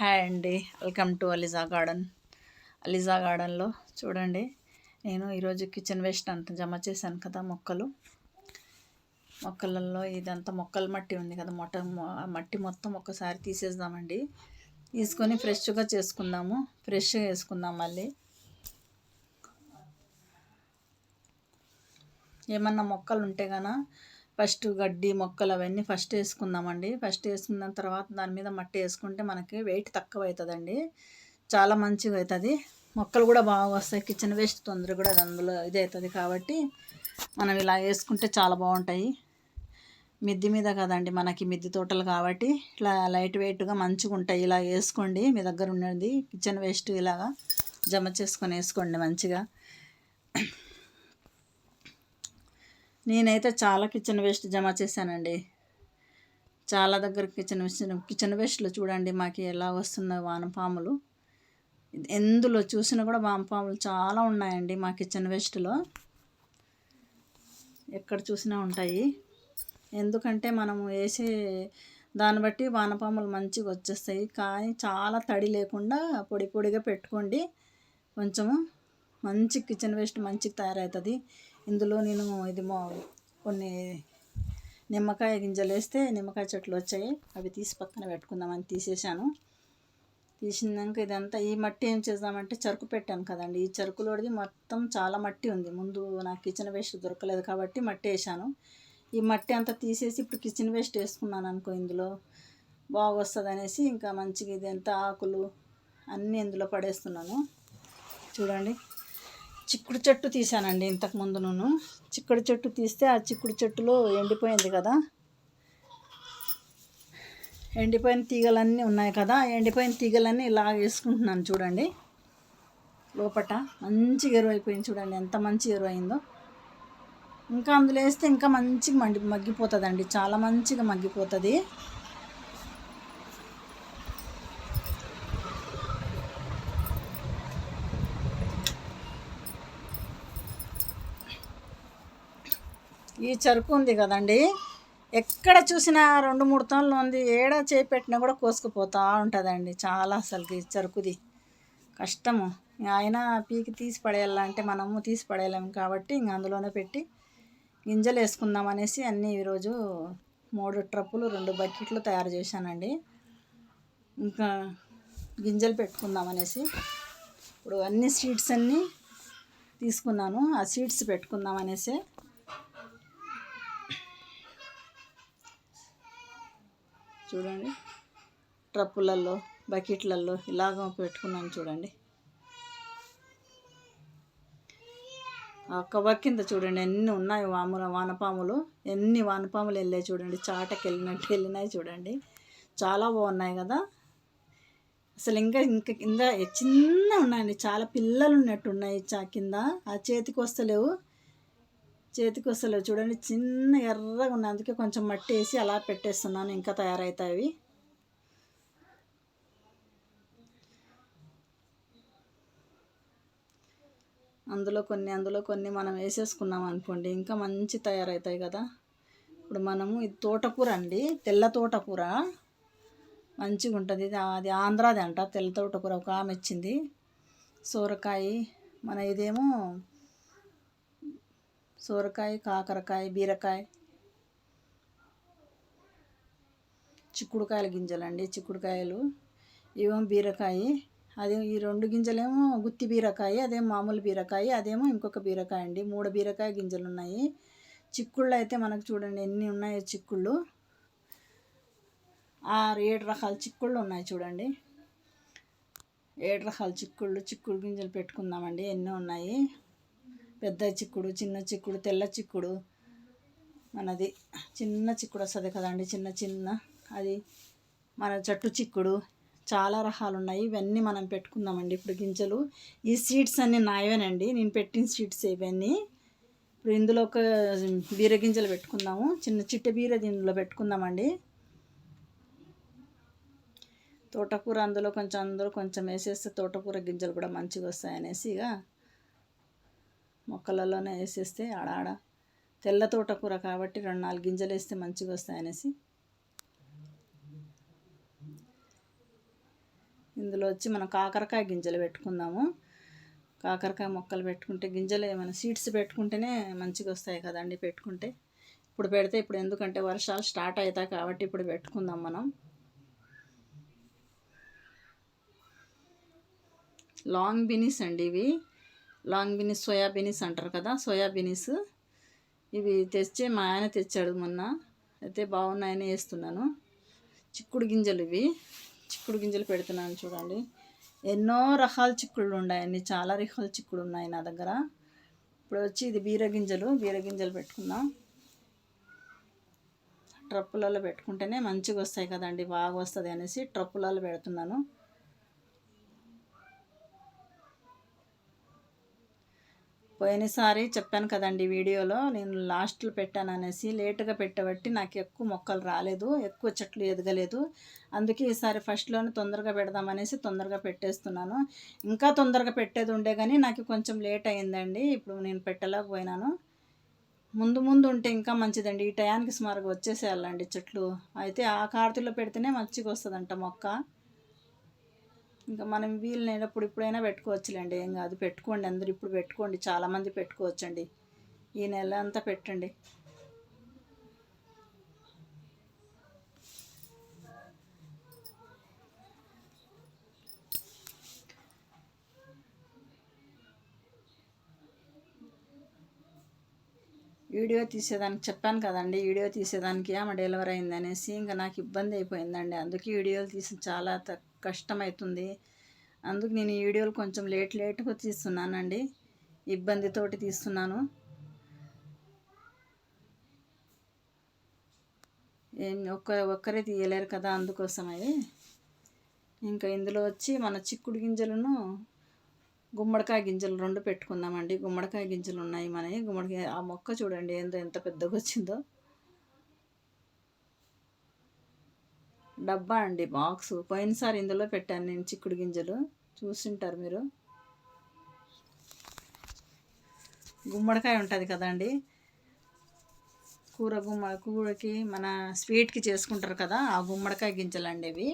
Hi అండి. Welcome to Aliza Garden. అలిజా గార్డెన్లో చూడండి నేను ఈరోజు కిచెన్ వేస్ట్ అంత జమ చేశాను కదా మొక్కలు. మొక్కలలో ఇదంతా మొక్కల మట్టి ఉంది కదా మొట్ట మట్టి మొత్తం ఒక్కసారి తీసేద్దామండి. తీసుకొని ఫ్రెష్గా చేసుకుందాము. ఫ్రెష్గా వేసుకుందాం మళ్ళీ. ఏమన్నా మొక్కలు ఉంటే కనుక ఫస్ట్ గడ్డి మొక్కలు అవన్నీ ఫస్ట్ వేసుకుందామండి. ఫస్ట్ వేసుకున్న తర్వాత దాని మీద మట్టి వేసుకుంటే మనకి వెయిట్ తక్కువ అవుతుందండి చాలా మంచిగా అవుతుంది మొక్కలు కూడా బాగా వస్తాయి. కిచెన్ వేస్ట్ తొందర కూడా అందులో ఇది అవుతుంది కాబట్టి మనం ఇలా వేసుకుంటే చాలా బాగుంటాయి. మిద్ది మీద కదండి మనకి మిద్ది తోటలు కాబట్టి ఇట్లా లైట్ వెయిట్గా మంచిగా ఉంటాయి ఇలా వేసుకోండి మీ దగ్గర ఉన్నది. కిచెన్ వేస్ట్ ఇలాగా జమ చేసుకొని వేసుకోండి మంచిగా. నేనైతే చాలా కిచెన్ వేస్ట్ జమ చేశానండి. చాలా దగ్గర కిచెన్ వేస్ట్ కిచెన్ వేస్ట్లో చూడండి మాకు ఎలా వస్తున్నాయి వానపాములు. ఎందులో చూసినా కూడా వానపాములు చాలా ఉన్నాయండి మా కిచెన్ వేస్ట్లో. ఎక్కడ చూసినా ఉంటాయి. ఎందుకంటే మనము వేసే దాన్ని బట్టి వానపాములు మంచిగా వచ్చేస్తాయి. కానీ చాలా తడి లేకుండా పొడి పొడిగా పెట్టుకోండి. కొంచెము మంచి కిచెన్ వేస్ట్ మంచిగా తయారవుతుంది. ఇందులో నేను ఇది మా కొన్ని నిమ్మకాయ గింజలు వేస్తే నిమ్మకాయ చెట్లు వచ్చాయి. అవి తీసి పక్కన పెట్టుకుందామని తీసేసాను తీసినాక ఇదంతా ఈ మట్టి ఏం చేద్దామంటే చెరుకు పెట్టాను కదండి. ఈ చెరుకులోది మొత్తం చాలా మట్టి ఉంది. ముందు నాకు కిచెన్ వేస్ట్ దొరకలేదు కాబట్టి మట్టి వేసాను ఈ మట్టి అంతా తీసేసి ఇప్పుడు కిచెన్ వేస్ట్ వేసుకున్నాను అనుకో ఇందులో. బాగొస్తుంది అనేసి ఇంకా మంచిగా ఇది ఎంత ఆకులు అన్నీ ఇందులో పడేస్తున్నాను. చూడండి. చిక్కుడు చెట్టు తీసానండి ఇంతకుముందు నేను. చిక్కుడు చెట్టు తీస్తే ఆ చిక్కుడు చెట్టులో ఎండిపోయింది కదా. ఎండిపోయిన తీగలన్నీ ఉన్నాయి కదా. ఎండిపోయిన తీగలన్నీ ఇలా వేసుకుంటున్నాను చూడండి. లోపట మంచిగా ఎరువు అయిపోయింది చూడండి. ఎంత మంచి ఎరువు అయిందో ఇంకా అందులో వేస్తే ఇంకా మంచిగా మండి మగ్గిపోతుందండి. చాలా మంచిగా మగ్గిపోతుంది. ఈ చెరుకు ఉంది కదండి. ఎక్కడ చూసినా రెండు మూడు తనలు ఉంది. ఏడ చేపెట్టినా కూడా కోసుకుపోతూ ఉంటుందండి. చాలా అసలుకి చెరుకుది. కష్టము. ఆయన పీకి తీసి పడేయాలంటే మనము తీసి పడేయలేము కాబట్టి ఇంక అందులోనే పెట్టి గింజలు వేసుకుందాం అనేసి అన్నీ ఈరోజు మూడు ట్రప్పులు రెండు బకెట్లు తయారు చేశానండి. ఇంకా గింజలు పెట్టుకుందాం అనేసి ఇప్పుడు అన్ని సీడ్స్ అన్నీ తీసుకున్నాను. ఆ సీడ్స్ పెట్టుకుందాం అనేసి చూడండి. ట్రప్పులలో బకెట్లలో ఇలాగ పెట్టుకున్నాను చూడండి. కవర్ కింద చూడండి ఎన్ని ఉన్నాయి వాముల వానపాములు. ఎన్ని వానపాములు వెళ్ళాయి చూడండి. చాటకి వెళ్ళినట్టు వెళ్ళినాయి చూడండి. చాలా బాగున్నాయి కదా. అసలు ఇంకా ఇంకా కింద చిన్న ఉన్నాయండి. చాలా పిల్లలు ఉన్నట్టు ఉన్నాయి చా కింద. ఆ చేతికి వస్తలేవు. చేతికి చూడండి చిన్న ఎర్రగా ఉన్నాయి. అందుకే కొంచెం మట్టి వేసి అలా పెట్టేస్తున్నాను. ఇంకా తయారవుతాయి అందులో కొన్ని అందులో కొన్ని మనం వేసేసుకున్నాం అనుకోండి ఇంకా మంచి తయారవుతాయి కదా. ఇప్పుడు మనము ఇది తోటకూర అండి. తెల్ల తోటకూర. మంచిగా ఉంటుంది. ఇది అది ఆంధ్రాది అంట. తెల్ల తోటకూర ఒక ఆమె ఇచ్చింది. సోరకాయ. మన ఇదేమో సోరకాయ కాకరకాయ బీరకాయ చిక్కుడుకాయల గింజలండి. చిక్కుడుకాయలు ఇవేమో బీరకాయ అదే ఈ రెండు గింజలేమో గుత్తి బీరకాయ అదేమో మామూలు బీరకాయ అదేమో ఇంకొక బీరకాయ అండి. మూడు బీరకాయ గింజలు ఉన్నాయి చిక్కుళ్ళు అయితే మనకు చూడండి ఎన్ని ఉన్నాయో చిక్కుళ్ళు. ఆరు ఏడు రకాల చిక్కుళ్ళు ఉన్నాయి చూడండి. ఏడు రకాల చిక్కుళ్ళు చిక్కుడు గింజలు పెట్టుకుందామండి. ఎన్ని ఉన్నాయి. పెద్ద చిక్కుడు చిన్న చిక్కుడు తెల్ల చిక్కుడు మనది. చిన్న చిక్కుడు వస్తుంది కదండి చిన్న చిన్న. అది మన చెట్టు చిక్కుడు. చాలా రకాలు ఉన్నాయి ఇవన్నీ మనం పెట్టుకుందామండి. ఇప్పుడు గింజలు. ఈ సీడ్స్ అన్నీ నాయవేనండి. నేను పెట్టిన సీడ్స్ ఇవన్నీ. ఇప్పుడు ఇందులో ఒక బీర గింజలు పెట్టుకుందాము. చిన్న చిట్ట బీర దీనిలో పెట్టుకుందామండి. తోటకూర అందులో కొంచెం అందరూ కొంచెం వేసేస్తే తోటకూర గింజలు కూడా మంచిగా వస్తాయనేసి ఇక మొక్కలలోనే వేసేస్తే ఆడాడ. తెల్ల తోటకూర కాబట్టి రెండు నాలుగు గింజలు వేస్తే మంచిగా వస్తాయనేసి. ఇందులో వచ్చి మనం కాకరకాయ గింజలు పెట్టుకుందాము. కాకరకాయ మొక్కలు పెట్టుకుంటే గింజలు ఏమైనా సీడ్స్ పెట్టుకుంటేనే మంచిగా వస్తాయి కదండి పెట్టుకుంటే. ఇప్పుడు పెడితే ఇప్పుడు ఎందుకంటే వర్షాలు స్టార్ట్ అవుతాయి కాబట్టి ఇప్పుడు పెట్టుకుందాం మనం. లాంగ్ బీనీస్ అండి ఇవి. లాంగ్ బీనీస్ సోయా బీనీస్ అంటారు కదా సోయా బీనీస్. ఇవి తెచ్చి మా ఆయన తెచ్చాడు మొన్న. అయితే బాగున్నాయని వేస్తున్నాను. చిక్కుడు గింజలు ఇవి. చిక్కుడు గింజలు పెడుతున్నాను చూడండి. ఎన్నో రకాల చిక్కుళ్ళు ఉన్నాయండి చాలా రకాల చిక్కుడు ఉన్నాయి నా దగ్గర. ఇప్పుడు వచ్చి ఇది బీర గింజలు. బీర గింజలు పెట్టుకుందాం. ట్రప్పులలో పెట్టుకుంటేనే మంచిగా వస్తాయి కదండి. బాగా వస్తుంది అనేసి ట్రప్పులలో పెడుతున్నాను. పోయినసారి చెప్పాను కదండి వీడియోలో నేను లాస్ట్లో పెట్టాను అనేసి లేటుగా పెట్టబట్టి నాకు ఎక్కువ మొక్కలు రాలేదు ఎక్కువ చెట్లు ఎదగలేదు. అందుకే ఈసారి ఫస్ట్లోనే తొందరగా పెడదామనేసి తొందరగా పెట్టేస్తున్నాను. ఇంకా తొందరగా పెట్టేది ఉండే కానీ నాకు కొంచెం లేట్ అయిందండి ఇప్పుడు నేను పెట్టలేకపోయినాను. ముందు ముందు ఉంటే ఇంకా మంచిదండి. ఈ టయానికి సుమారుగా వచ్చేసేయాలండి చెట్లు. అయితే ఆ కార్తీలో పెడితేనే మంచిగా వస్తుందంట మొక్క. ఇంకా మనం వీలు లేనప్పుడు ఇప్పుడైనా పెట్టుకోవచ్చులేండి. ఏం కాదు పెట్టుకోండి అందరు. ఇప్పుడు పెట్టుకోండి చాలామంది పెట్టుకోవచ్చండి. ఈ నెల అంతా పెట్టండి. వీడియో తీసేదానికి చెప్పాను కదండి వీడియో తీసేదానికి ఆమె డెలివరీ అయింది అనేసి ఇంకా నాకు ఇబ్బంది అయిపోయిందండి. అందుకే వీడియోలు తీసి చాలా కష్టమవుతుంది అందుకు నేను ఈ వీడియోలు కొంచెం లేట్ లేట్గా తీస్తున్నానండి. ఇబ్బందితోటి తీస్తున్నాను. ఏం ఒక్క ఒక్కరే తీయలేరు కదా అందుకోసమై ఇంకా ఇందులో వచ్చి మన చిక్కుడు గింజలను గుమ్మడికాయ గింజలు రెండు పెట్టుకుందామండి. గుమ్మడికాయ గింజలు ఉన్నాయి మనవి. గుమ్మడికాయ ఆ మొక్క చూడండి ఏందో ఎంత పెద్దగా వచ్చిందో. డబ్బా అండి బాక్స్. పోయినసారి ఇందులో పెట్టాను నేను చిక్కుడు గింజలు. చూసింటారు మీరు. గుమ్మడికాయ ఉంటుంది కదండి. కూర గుమ్మ కూరకి మన స్వీట్కి చేసుకుంటారు కదా ఆ గుమ్మడికాయ గింజలు అండి ఇవి.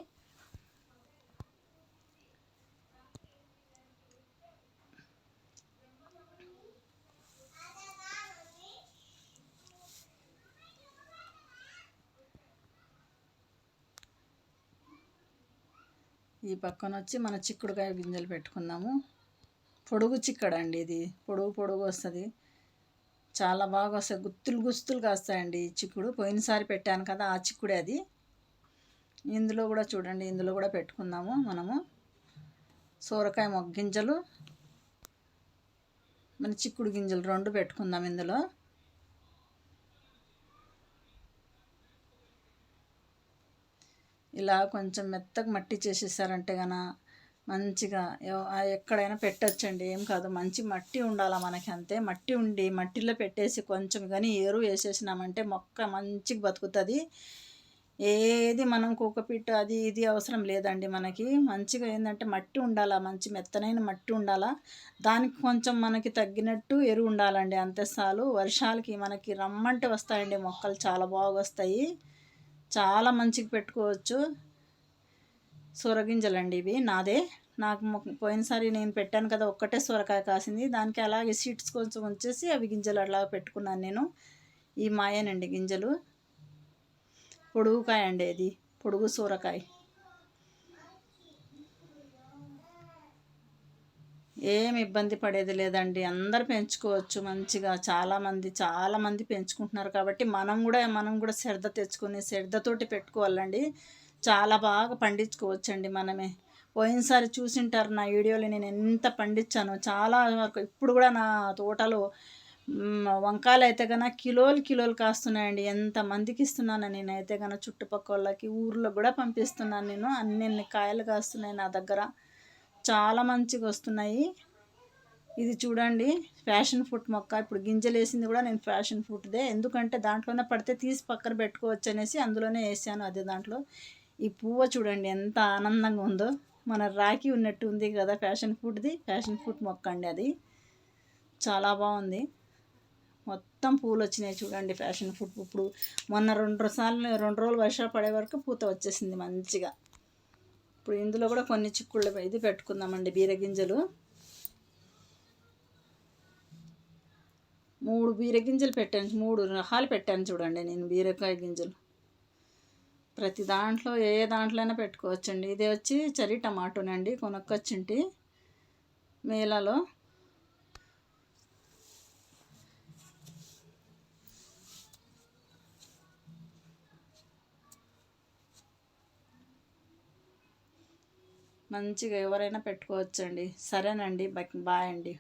ఈ పక్కన వచ్చి మన చిక్కుడుకాయ గింజలు పెట్టుకుందాము. పొడుగు చిక్కడండి ఇది. పొడుగు పొడుగు వస్తుంది. చాలా బాగా వస్తాయి గుత్తులు గుస్తులు కాస్తాయండి ఈ చిక్కుడు. పోయినసారి పెట్టాను కదా ఆ చిక్కుడే అది. ఇందులో కూడా చూడండి ఇందులో కూడా పెట్టుకుందాము మనము. సోరకాయ మొగ్గింజలు మన చిక్కుడు గింజలు రెండు పెట్టుకుందాం ఇందులో. ఇలా కొంచెం మెత్తగా మట్టి చేసేసారంటే గన మంచిగా ఎక్కడైనా పెట్టచ్చండి. ఏం కాదు మంచి మట్టి ఉండాలా మనకి అంతే. మట్టి ఉండి మట్టిలో పెట్టేసి కొంచెం కానీ ఎరువు వేసేసినామంటే మొక్క మంచిగా బతుకుతుంది. ఏది మనం కుక్కపిట్టు అది ఇది అవసరం లేదండి మనకి. మంచిగా ఏంటంటే మట్టి ఉండాలా మంచి మెత్తనైన మట్టి ఉండాలా. దానికి కొంచెం మనకి తగ్గినట్టు ఎరువు ఉండాలండి అంతే చాలు వర్షాలకి మనకి రమ్మంటే వస్తాయండి మొక్కలు చాలా బాగా వస్తాయి. చాలా మంచిగా పెట్టుకోవచ్చు. సొరగింజలండి ఇవి. నాదే. నాకు పోయినసారి నేను పెట్టాను కదా ఒక్కటే సొరకాయ కాసింది. దానికి అలాగే సీడ్స్ కొంచెం వచ్చేసి అవి గింజలు అలా పెట్టుకున్నాను నేను. ఈ మాయనండి గింజలు. పొడుగుకాయ అండి ఇది. పొడుగు సొరకాయ. ఏం ఇబ్బంది పడేది లేదండి. అందరు పెంచుకోవచ్చు మంచిగా. చాలామంది చాలామంది పెంచుకుంటున్నారు కాబట్టి మనం కూడా మనం కూడా శ్రద్ధ తెచ్చుకొని శ్రద్ధతోటి పెట్టుకోవాలండి. చాలా బాగా పండించుకోవచ్చండి మనమే. పోయినసారి చూసింటారు నా వీడియోలో నేను ఎంత పండించాను. చాలా వరకు ఇప్పుడు కూడా నా తోటలో వంకాయలు అయితే కన్నా కిలోలు కిలోలు కాస్తున్నాయండి. ఎంత మందికి ఇస్తున్నాను నేనైతే కన్నా చుట్టుపక్కల వాళ్ళకి ఊర్లో కూడా పంపిస్తున్నాను నేను. అన్ని కాయలు కాస్తున్నాయి నా దగ్గర. చాలా మంచిగా వస్తున్నాయి ఇది చూడండి ఫ్యాషన్ ఫుడ్ మొక్క. ఇప్పుడు గింజలు వేసింది కూడా నేను ఫ్యాషన్ ఫుడ్దే ఎందుకంటే దాంట్లోనే పడితే తీసి పక్కన పెట్టుకోవచ్చు అనేసి అందులోనే వేసాను అదే దాంట్లో. ఈ పువ్వు చూడండి ఎంత ఆనందంగా ఉందో. మన రాఖీ ఉన్నట్టు ఉంది కదా ఫ్యాషన్ ఫుడ్ది ఫ్యాషన్ ఫుడ్ మొక్క అండి అది. చాలా బాగుంది. మొత్తం పూలు వచ్చినాయి చూడండి ఫ్యాషన్ ఫుడ్ ఇప్పుడు మొన్న రెండు సార్లు రెండు రోజులు వర్షాలు పడే వరకు పూత వచ్చేసింది మంచిగా. ఇప్పుడు ఇందులో కూడా కొన్ని చిక్కుళ్ళు ఇది పెట్టుకుందామండి బీరగింజలు. మూడు బీరగింజలు పెట్టాను మూడు రకాలు పెట్టాను చూడండి నేను బీరకాయ గింజలు. ప్రతి దాంట్లో ఏ దాంట్లోనే పెట్టుకోవచ్చండి. ఇది వచ్చి చరి టమాటోనండి కొనుక్కొచ్చింటి మేలలో మంచిగా ఎవరైనా పెట్టుకోవచ్చండి. సరేనండి బాయ్ అండి.